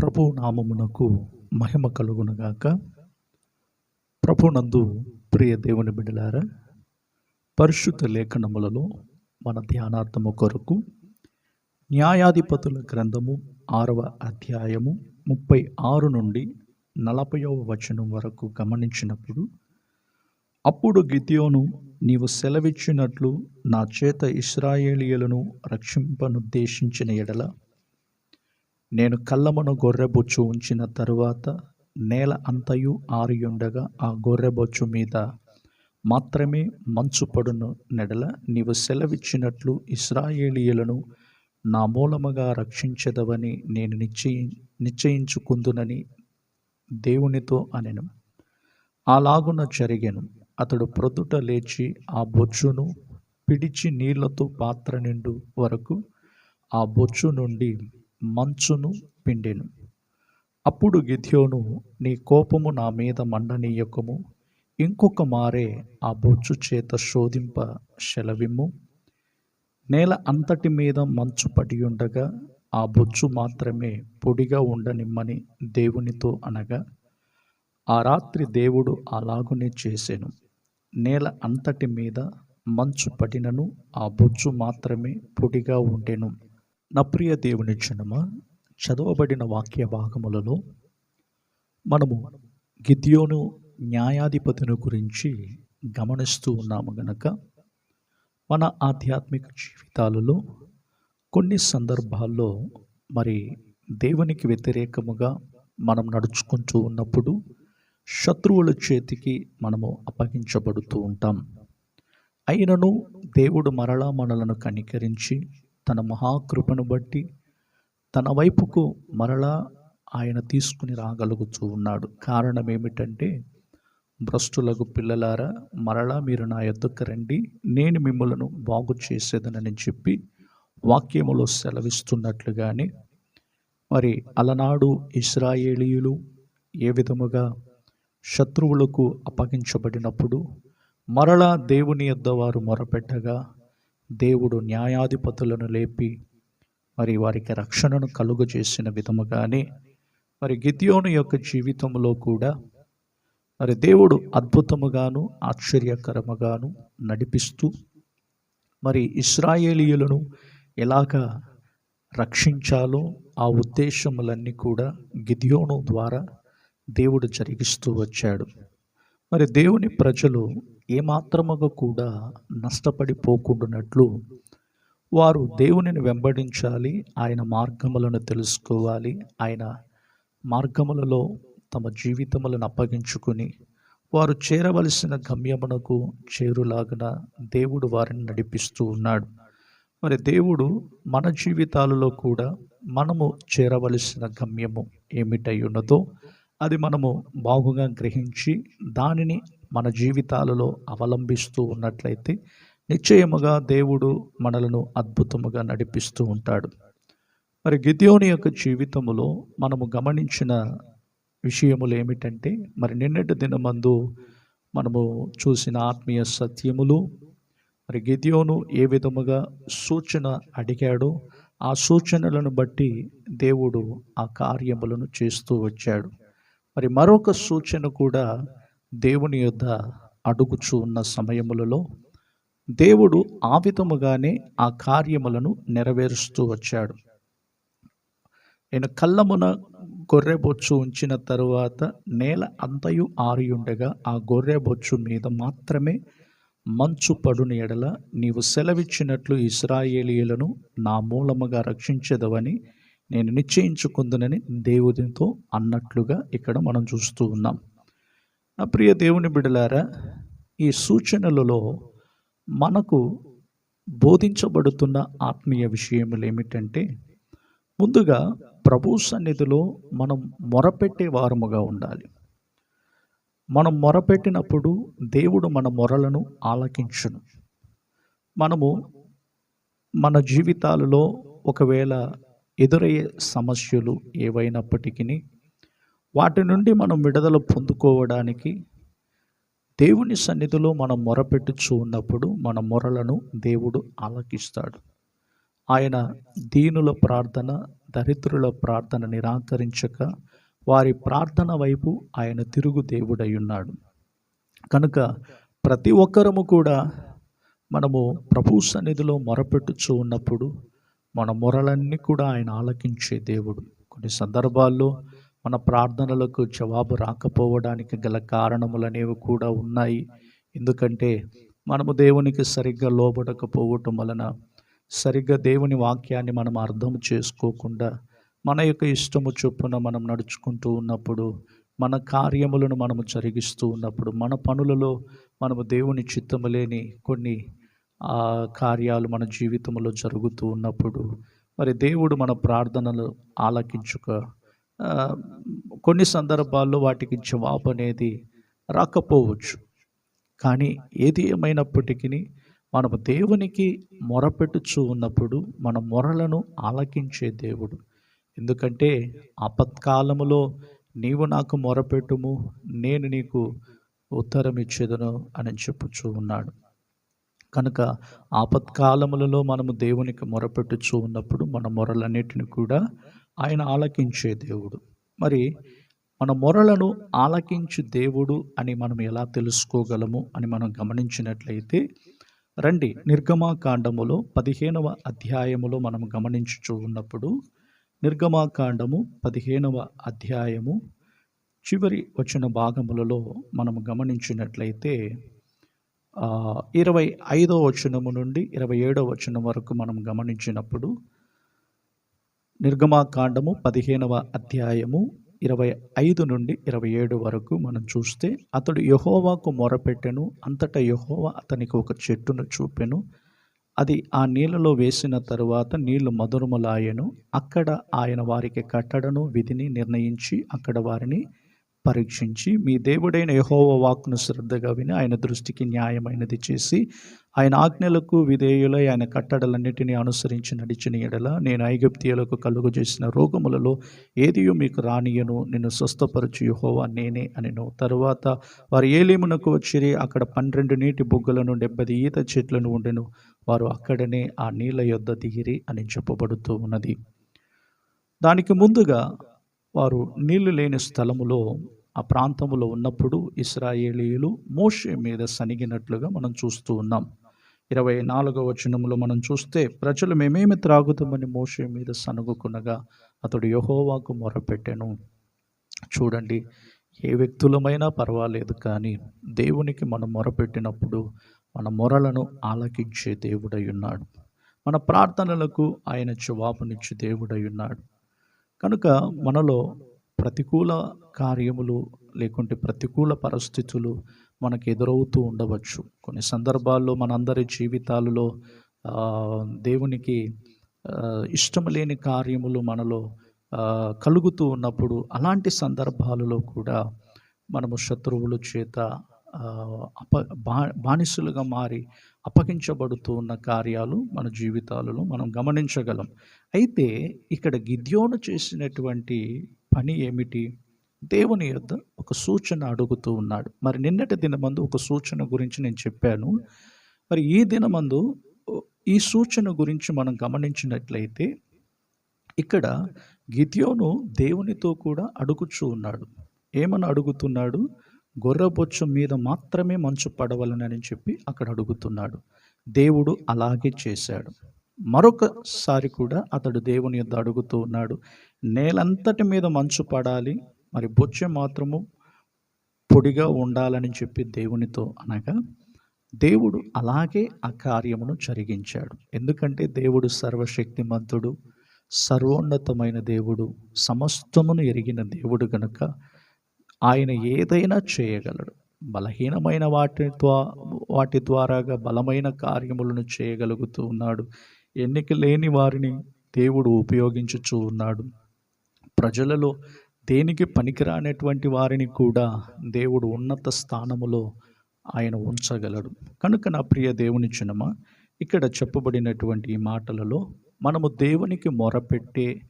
ప్రభు నామమునకు మహిమ కలుగునగాక. ప్రభునందు ప్రియ దేవుని బిడ్డలారా పరిశుద్ధ లేఖనములలో మన ధ్యానార్థము కొరకు న్యాయాధిపతుల గ్రంథము ఆరవ అధ్యాయము ముప్పై ఆరు నుండి నలభైవ వచనం వరకు గమనించినప్పుడు అప్పుడు గిద్యోను నీవు సెలవిచ్చినట్లు నా చేత ఇస్రాయేలీయులను రక్షింపనుద్దేశించిన ఎడల నేను కళ్ళమును గొర్రెబొచ్చు ఉంచిన తరువాత నేల అంతయు ఆరియుండగా ఆ గొర్రెబొచ్చు మీద మాత్రమే మంచు పడును నెడల నీవు సెలవిచ్చినట్లు ఇస్రాయేలీయులను నా మూలముగా రక్షించదవని నేను నిశ్చయి నిశ్చయించుకుందునని దేవునితో అనెను. అలాగున జరిగెను. అతడు ప్రొద్దుట లేచి ఆ బొచ్చును పిడిచి నీళ్ళతో పాత్ర నిండు వరకు ఆ బొచ్చు నుండి మంచును పిండెను. అప్పుడు గిద్యోను నీ కోపము నా మీద మండనీయకము. ఇంకొక మారే ఆ బొచ్చు చేత శోధింప శలవిమ్ము. నేల అంతటి మీద మంచు పడి ఉండగా ఆ బొచ్చు మాత్రమే పొడిగా ఉండనిమ్మని దేవునితో అనగా ఆ రాత్రి దేవుడు అలాగునే చేసెను. నేల అంతటి మీద మంచు పడినను ఆ బొచ్చు మాత్రమే పొడిగా ఉండెను. నా ప్రియ దేవుని జనమ చదవబడిన వాక్య భాగములలో మనము గిద్యోను న్యాయాధిపతిని గురించి గమనిస్తూ ఉన్నాము గనక మన ఆధ్యాత్మిక జీవితాలలో కొన్ని సందర్భాల్లో మరి దేవునికి వ్యతిరేకముగా మనం నడుచుకుంటూ ఉన్నప్పుడు శత్రువుల చేతికి మనము అప్పగించబడుతూ ఉంటాం. అయినను దేవుడు మరలా మనలను కనికరించి తన మహాకృపను బట్టి తన వైపుకు మరలా ఆయన తీసుకుని రాగలుగుతూ ఉన్నాడు. కారణం ఏమిటంటే భ్రష్టులకు పిల్లలారా మరలా మీరు నా ఎద్దుకు రండి. నేను మిమ్మలను బాగు చేసేదనని చెప్పి వాక్యములో సెలవిస్తున్నట్లుగానే మరి అలనాడు ఇస్రాయేలీయులు ఏ విధముగా శత్రువులకు అప్పగించబడినప్పుడు మరలా దేవుని యొద్ద వారు మొరపెట్టగా దేవుడు న్యాయాధిపతులను లేపి మరి వారికి రక్షణను కలుగజేసిన విధముగానే మరి గిద్యోను యొక్క జీవితంలో కూడా మరి దేవుడు అద్భుతముగాను ఆశ్చర్యకరముగాను నడిపిస్తూ మరి ఇస్రాయేలీయులను ఎలాగ రక్షించాలో ఆ ఉద్దేశములన్నీ కూడా గిద్యోను ద్వారా దేవుడు జరిగిస్తూ వచ్చాడు. మరి దేవుని ప్రజలు ఏమాత్రముగా కూడా నష్టపడిపోకుండానట్లు వారు దేవునిని వెంబడించాలి ఆయన మార్గములను తెలుసుకోవాలి ఆయన మార్గములలో తమ జీవితములను అప్పగించుకుని వారు చేరవలసిన గమ్యమునకు చేరులాగన దేవుడు వారిని నడిపిస్తూ ఉన్నాడు. మరి దేవుడు మన జీవితాలలో కూడా మనము చేరవలసిన గమ్యము ఏమిటై ఉన్నదో అది మనము బాగుగా గ్రహించి దానిని మన జీవితాలలో అవలంబిస్తూ ఉన్నట్లయితే నిశ్చయముగా దేవుడు మనలను అద్భుతముగా నడిపిస్తూ ఉంటాడు. మరి గిద్యోని యొక్క జీవితములో మనము గమనించిన విషయములు ఏమిటంటే మరి నిన్నటి దినమందు మనము చూసిన ఆత్మీయ సత్యములు మరి గిద్యోను ఏ విధముగా సూచన అడిగాడో ఆ సూచనలను బట్టి దేవుడు ఆ కార్యములను చేస్తూ వచ్చాడు. మరి మరొక సూచన కూడా దేవుని యొద్ద అడుగుచూ ఉన్న సమయములలో దేవుడు ఆ విధముగానే ఆ కార్యములను నెరవేరుస్తూ వచ్చాడు. నేను కళ్ళమున గొర్రె బొచ్చు ఉంచిన తరువాత నేల అంతయు ఆరియుండగా ఆ గొర్రె బొచ్చు మీద మాత్రమే మంచు పడుని ఎడల నీవు సెలవిచ్చినట్లు ఇస్రాయేలీలను నా మూలముగా రక్షించదవని నేను నిశ్చయించుకుందునని దేవునితో అన్నట్లుగా ఇక్కడ మనం చూస్తూ ఉన్నాం. ప్రియ దేవుని బిడలారా ఈ సూచనలలో మనకు బోధించబడుతున్న ఆత్మీయ విషయములు ఏమిటంటే ముందుగా ప్రభు సన్నిధిలో మనం మొరపెట్టే వారముగా ఉండాలి. మనం మొరపెట్టినప్పుడు దేవుడు మన మొరలను ఆలకించును. మనము మన జీవితాలలో ఒకవేళ ఎదురయ్యే సమస్యలు ఏవైనప్పటికీ వాటి నుండి మనం విడుదల పొందుకోవడానికి దేవుని సన్నిధిలో మనం మొరపెట్టుచు ఉన్నప్పుడు మన మొరలను దేవుడు ఆలకిస్తాడు. ఆయన దీనుల ప్రార్థన దరిద్రుల ప్రార్థన నిరాకరించక వారి ప్రార్థన వైపు ఆయన తిరుగు దేవుడై ఉన్నాడు. కనుక ప్రతి ఒక్కరము కూడా మనము ప్రభు సన్నిధిలో మొరపెట్టుచు ఉన్నప్పుడు మన మొరలన్నీ కూడా ఆయన ఆలకించే దేవుడు. కొన్ని సందర్భాల్లో మన ప్రార్థనలకు జవాబు రాకపోవడానికి గల కారణములు అనేవి కూడా ఉన్నాయి. ఎందుకంటే మనము దేవునికి సరిగ్గా లోబడకపోవటం వలన సరిగ్గా దేవుని వాక్యాన్ని మనం అర్థం చేసుకోకుండా మన యొక్క ఇష్టము చొప్పున మనం నడుచుకుంటూ ఉన్నప్పుడు మన కార్యములను మనము జరిగిస్తూ ఉన్నప్పుడు మన పనులలో మనము దేవుని చిత్తము లేని కొన్ని ఆ కార్యాలు మన జీవితంలో జరుగుతూ ఉన్నప్పుడు మరి దేవుడు మన ప్రార్థనలు ఆలకించుక కొన్ని సందర్భాల్లో వాటికి జవాబు అనేది రాకపోవచ్చు. కానీ ఏది ఏమైనప్పటికీ మనము దేవునికి మొరపెట్టుచు ఉన్నప్పుడు మన మొరలను ఆలకించే దేవుడు. ఎందుకంటే ఆపత్కాలములో నీవు నాకు మొరపెట్టుము నేను నీకు ఉత్తరం ఇచ్చేదను అని చెప్పుచూ ఉన్నాడు. కనుక ఆపత్కాలములలో మనము దేవునికి మొరపెట్టుచూ ఉన్నప్పుడు మన మొరలన్నిటిని కూడా ఆయన ఆలకించే దేవుడు. మరి మన మొరలను ఆలకించు దేవుడు అని మనం ఎలా తెలుసుకోగలము అని మనం గమనించినట్లయితే రండి నిర్గమాకాండములో పదిహేనవ అధ్యాయములో మనం గమనించుచూ ఉన్నప్పుడు నిర్గమాకాండము పదిహేనవ అధ్యాయము చివరి వచ్చిన భాగములలో మనం గమనించినట్లయితే ఇరవై ఐదో వచనము నుండి ఇరవై ఏడో వచనం వరకు మనం గమనించినప్పుడు నిర్గమాకాండము పదిహేనవ అధ్యాయము ఇరవై ఐదు నుండి ఇరవై ఏడు వరకు మనం చూస్తే అతడు యహోవాకు మొరపెట్టెను అంతటా యహోవా అతనికి ఒక చెట్టును చూపెను. అది ఆ నీళ్ళలో వేసిన తరువాత నీళ్ళు మధురములాయెను. అక్కడ ఆయన వారికి కట్టడను విధిని నిర్ణయించి అక్కడ వారిని పరీక్షించి మీ దేవుడైన యహోవ వాక్ను శ్రద్ధగా విని ఆయన దృష్టికి న్యాయమైనది చేసి ఆయన ఆజ్ఞలకు విధేయులై ఆయన కట్టడలన్నిటినీ అనుసరించి నడిచిన ఎడల నేను ఐగుప్తియులకు కలుగు చేసిన రోగములలో ఏదియో మీకు రానియను. నిన్ను స్వస్థపరచు యహోవా నేనే అనెను. తరువాత వారు ఏలీమునకు వచ్చిరి అక్కడ పన్నెండు నీటి బుగ్గలను డెబ్బది ఈత చెట్లను ఉండెను. వారు అక్కడనే ఆ నీళ్ళ యొద్ద దిగిరి అని చెప్పబడుతూ ఉన్నది. దానికి ముందుగా వారు నీళ్ళు లేని స్థలములో ఆ ప్రాంతములో ఉన్నప్పుడు ఇస్రాయేలీలు మోషే మీద సనిగినట్లుగా మనం చూస్తూ ఉన్నాం. ఇరవై నాలుగవ వచనములో మనం చూస్తే ప్రజలు మేమేమి త్రాగుతామని మోషే మీద సనుగుకునగా అతడు యహోవాకు మొరపెట్టెను. చూడండి ఏ వ్యక్తులమైనా పర్వాలేదు కానీ దేవునికి మనం మొరపెట్టినప్పుడు మన మొరలను ఆలకించే దేవుడై ఉన్నాడు. మన ప్రార్థనలకు ఆయన జవాబునిచ్చే దేవుడై ఉన్నాడు. కనుక మనలో ప్రతికూల కార్యములు లేకుంటే ప్రతికూల పరిస్థితులు మనకు ఎదురవుతూ ఉండవచ్చు. కొన్ని సందర్భాల్లో మనందరి జీవితాలలో దేవునికి ఇష్టం లేని కార్యములు మనలో కలుగుతూ ఉన్నప్పుడు అలాంటి సందర్భాలలో కూడా మనము శత్రువుల చేత అప బా బానిసలుగా మారి అప్పగించబడుతూ ఉన్న కార్యాలు మన జీవితాలలో మనం గమనించగలం. అయితే ఇక్కడ గిద్యోను చేసినటువంటి పని ఏమిటి? దేవుని యొద్ద ఒక సూచన అడుగుతూ ఉన్నాడు. మరి నిన్నటి దినమందు ఒక సూచన గురించి నేను చెప్పాను. మరి ఈ దినమందు ఈ సూచన గురించి మనం గమనించినట్లయితే ఇక్కడ గిద్యోను దేవునితో కూడా అడుగుచూ ఉన్నాడు. ఏమని అడుగుతున్నాడు? గొర్రబొచ్చు మీద మాత్రమే మంచు పడవలనని చెప్పి అక్కడ అడుగుతున్నాడు. దేవుడు అలాగే చేశాడు. మరొకసారి కూడా అతడు దేవుని యొద్ అడుగుతూ ఉన్నాడు నేలంతటి మీద మంచు పడాలి మరి బొచ్చె మాత్రము పొడిగా ఉండాలని చెప్పి దేవునితో అనగా దేవుడు అలాగే ఆ కార్యమును జరిగించాడు. ఎందుకంటే దేవుడు సర్వశక్తిమంతుడు సర్వోన్నతమైన దేవుడు సమస్తమును ఎరిగిన దేవుడు గనుక ఆయన ఏదైనా చేయగలడు. బలహీనమైన వాటి వాటి ద్వారాగా బలమైన కార్యములను చేయగలుగుతూ ఉన్నాడు. ఎన్నిక లేని వారిని దేవుడు ఉపయోగించుచూ ఉన్నాడు. ప్రజలలో దేనికి పనికిరానటువంటి వారిని కూడా దేవుడు ఉన్నత స్థానములో ఆయన ఉంచగలడు. కనుక నా ప్రియ దేవుని చినమ ఇక్కడ చెప్పబడినటువంటి ఈ మాటలలో మనము దేవునికి మొరపెట్టే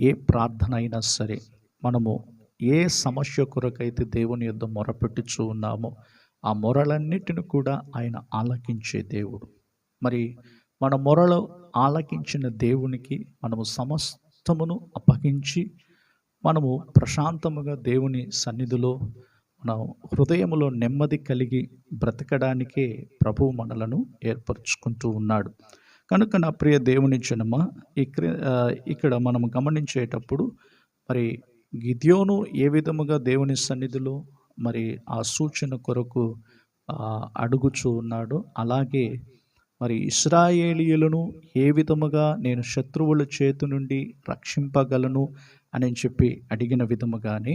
ఏ ప్రార్థన అయినా సరే మనము ఏ సమస్య కొరకైతే దేవుని యొద్ మొరపెట్టుచూ ఉన్నామో ఆ మొరలన్నిటిని కూడా ఆయన ఆలకించే దేవుడు. మరి మన మొరలో ఆలకించిన దేవునికి మనము సమస్తమును అప్పగించి మనము ప్రశాంతముగా దేవుని సన్నిధిలో మన హృదయములో నెమ్మది కలిగి బ్రతకడానికే ప్రభు మనలను ఏర్పరచుకుంటూ ఉన్నాడు. కనుక నా ప్రియ దేవుని జనమ ఇక్కడ ఇక్కడ మనం గమనించేటప్పుడు మరి గిద్యోను ఏ విధముగా దేవుని సన్నిధిలో మరి ఆ సూచన కొరకు అడుగుచూ ఉన్నాడు అలాగే మరి ఇస్రాయేలీయులను ఏ విధముగా నేను శత్రువుల చేతి నుండి రక్షింపగలను అని చెప్పి అడిగిన విధముగానే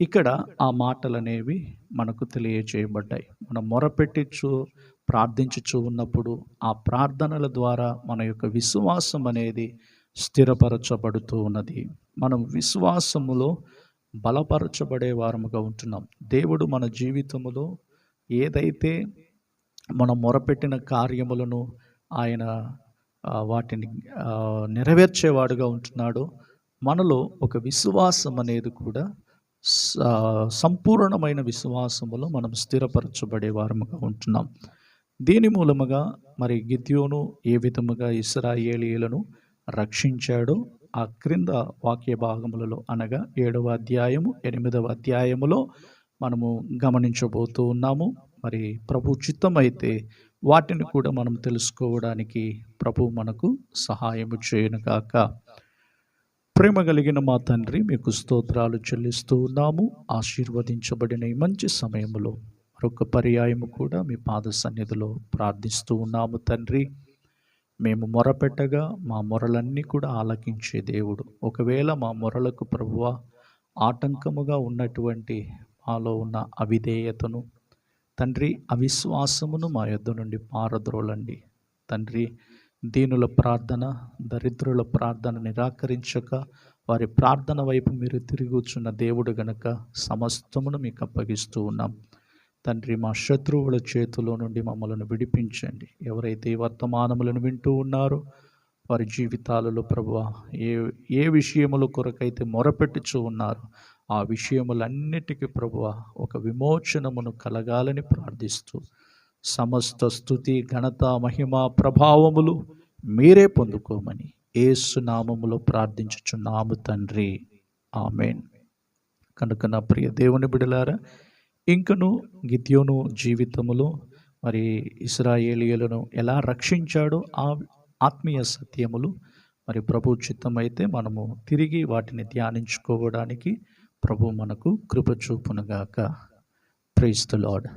ఇక్కడ ఆ మాటలు అనేవి మనకు తెలియజేయబడ్డాయి మనం మొరపెట్టించు ప్రార్థించుచు ఉన్నప్పుడు ఆ ప్రార్థనల ద్వారా మన యొక్క విశ్వాసం అనేది స్థిరపరచబడుతూ ఉన్నది. మనం విశ్వాసములో బలపరచబడే వారముగా ఉంటున్నాం. దేవుడు మన జీవితములో ఏదైతే మనం మొరపెట్టిన కార్యములను ఆయన వాటిని నెరవేర్చేవాడుగా ఉంటున్నాడో మనలో ఒక విశ్వాసం అనేది కూడా సంపూర్ణమైన విశ్వాసములో మనం స్థిరపరచబడే వారముగా ఉంటున్నాం. దీని మూలముగా మరి గిద్యోను ఏ విధముగా ఇస్రాయేలీలను రక్షించాడు. ఆ క్రింద వాక్య భాగములలో అనగా ఏడవ అధ్యాయము ఎనిమిదవ అధ్యాయములో మనము గమనించబోతూ ఉన్నాము. మరి ప్రభు చిత్తమైతే వాటిని కూడా మనం తెలుసుకోవడానికి ప్రభు మనకు సహాయము చేయనుగాక ప్రేమ కలిగిన మా తండ్రి మీకు స్తోత్రాలు చెల్లిస్తూ ఉన్నాము. ఆశీర్వదించబడిన ఈ మంచి సమయంలో మరొక పర్యాయము కూడా మీ పాద సన్నిధిలో ప్రార్థిస్తూ ఉన్నాము తండ్రి. మేము మొరపెట్టగా మా మొరలన్నీ కూడా ఆలకించే దేవుడు. ఒకవేళ మా మొరలకు ప్రభువ ఆటంకముగా ఉన్నటువంటి మాలో ఉన్న అవిధేయతను తండ్రి అవిశ్వాసమును మా యొద్ద నుండి పారద్రోలండి. తండ్రి దీనుల ప్రార్థన దరిద్రుల ప్రార్థన నిరాకరించక వారి ప్రార్థన వైపు మీరు తిరుగుచున్న దేవుడు గనక సమస్తమును మీకు అప్పగిస్తూ ఉన్నాం. తండ్రి మా శత్రువుల చేతిలో నుండి మమ్మల్ని విడిపించండి. ఎవరైతే వర్తమానములను వింటూ ఉన్నారో వారి జీవితాలలో ప్రభు ఏ ఏ విషయముల కొరకైతే మొరపెట్టుచూ ఉన్నారో ఆ విషయములన్నిటికీ ప్రభు ఒక విమోచనమును కలగాలని ప్రార్థిస్తూ సమస్త స్థుతి ఘనత మహిమ ప్రభావములు మీరే పొందుకోమని ఏసునామములో ప్రార్థించుచున్నాము తండ్రి. ఆమెన్. కనుక నా ప్రియ దేవుని బిడలారా ఇంకను గిద్యోను జీవితములో మరి ఇస్రాయేలియలను ఎలా రక్షించాడో ఆ ఆత్మీయ సత్యములు మరి ప్రభు చిత్తమైతే మనము తిరిగి వాటిని ధ్యానించుకోవడానికి ప్రభు మనకు కృప చూపునుగాక. Praise the lord